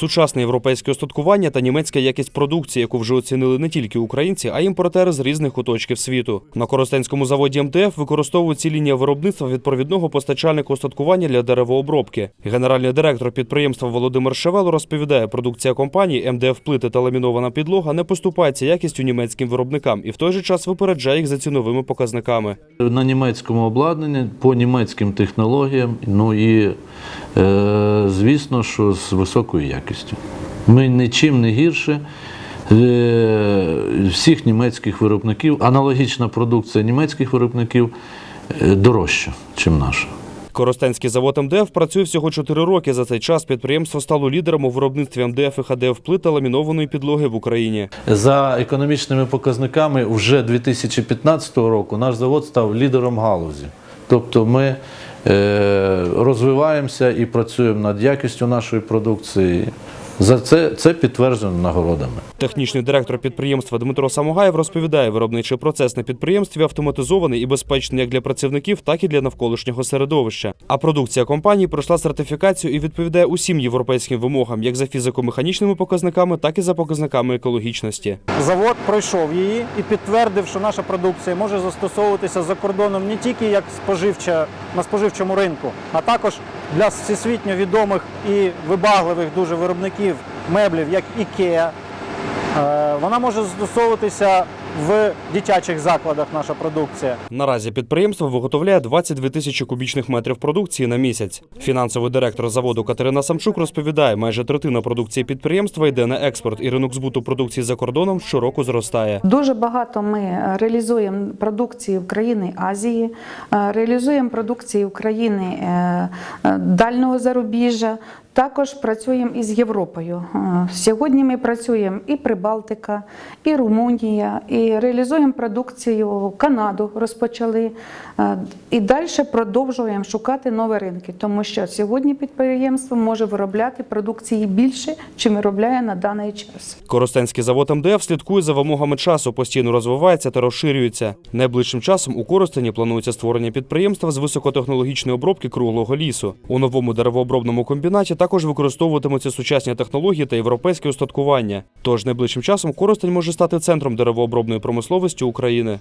Сучасне європейське остаткування та німецька якість продукції, яку вже оцінили не тільки українці, а й імпортери з різних куточків світу. На Коростенському заводі МДФ використовують ці лінії виробництва від провідного постачальника остаткування для деревообробки. Генеральний директор підприємства Володимир Шевело розповідає, продукція компанії МДФ плити та ламінована підлога не поступається якістю німецьким виробникам і в той же час випереджає їх за ціновими показниками. На німецькому обладнанні, по німецьким технологіям, ну і звісно, що з високою якістю. Ми нічим не гірше е, всіх німецьких виробників. Аналогічна продукція німецьких виробників е, дорожча, ніж наша. Коростенський завод МДФ працює всього 4 роки. За цей час підприємство стало лідером у виробництві МДФ і ХДФ плит та ламінованої підлоги в Україні. За економічними показниками, вже 2015 року наш завод став лідером галузі. Тобто ми е, розвиваємося і працюємо над якістю нашої продукції. За це, це підтверджено нагородами. Технічний директор підприємства Дмитро Самогаєв розповідає, виробничий процес на підприємстві автоматизований і безпечний як для працівників, так і для навколишнього середовища. А продукція компанії пройшла сертифікацію і відповідає усім європейським вимогам, як за фізико-механічними показниками, так і за показниками екологічності. Завод пройшов її і підтвердив, що наша продукція може застосовуватися за кордоном не тільки як споживча на споживчому ринку, а також для всесвітньо відомих і вибагливих дуже виробників меблів, як IKEA. Е, Вона може застосовуватися в дитячих закладах. Наша продукція. Наразі підприємство виготовляє 22 тисячі кубічних метрів продукції на місяць. Фінансовий директор заводу Катерина Самчук розповідає, майже третина продукції підприємства йде на експорт, і ринок збуту продукції за кордоном щороку зростає. Дуже багато ми реалізуємо продукції України Азії, е, реалізуємо продукції України е, е, дальнього зарубіжжя. Також працюємо із Європою. Е, Сьогодні ми працюємо і Прибалтика, і Румунія, і реалізуємо продукцію Канаду. Розпочали Е, і далі продовжуємо шукати нові ринки, тому що сьогодні підприємство може виробляти продукції більше, чим виробляє на даний час. Коростенський завод МДФ слідкує за вимогами часу, постійно розвивається та розширюється. Найближчим часом у Коростені планується створення підприємства з високотехнологічної обробки круглого лісу. У новому деревообробному комбінаті також використовуватимуться сучасні технології та європейське устаткування. Тож найближчим часом Коростень може стати центром деревообробної промисловості України.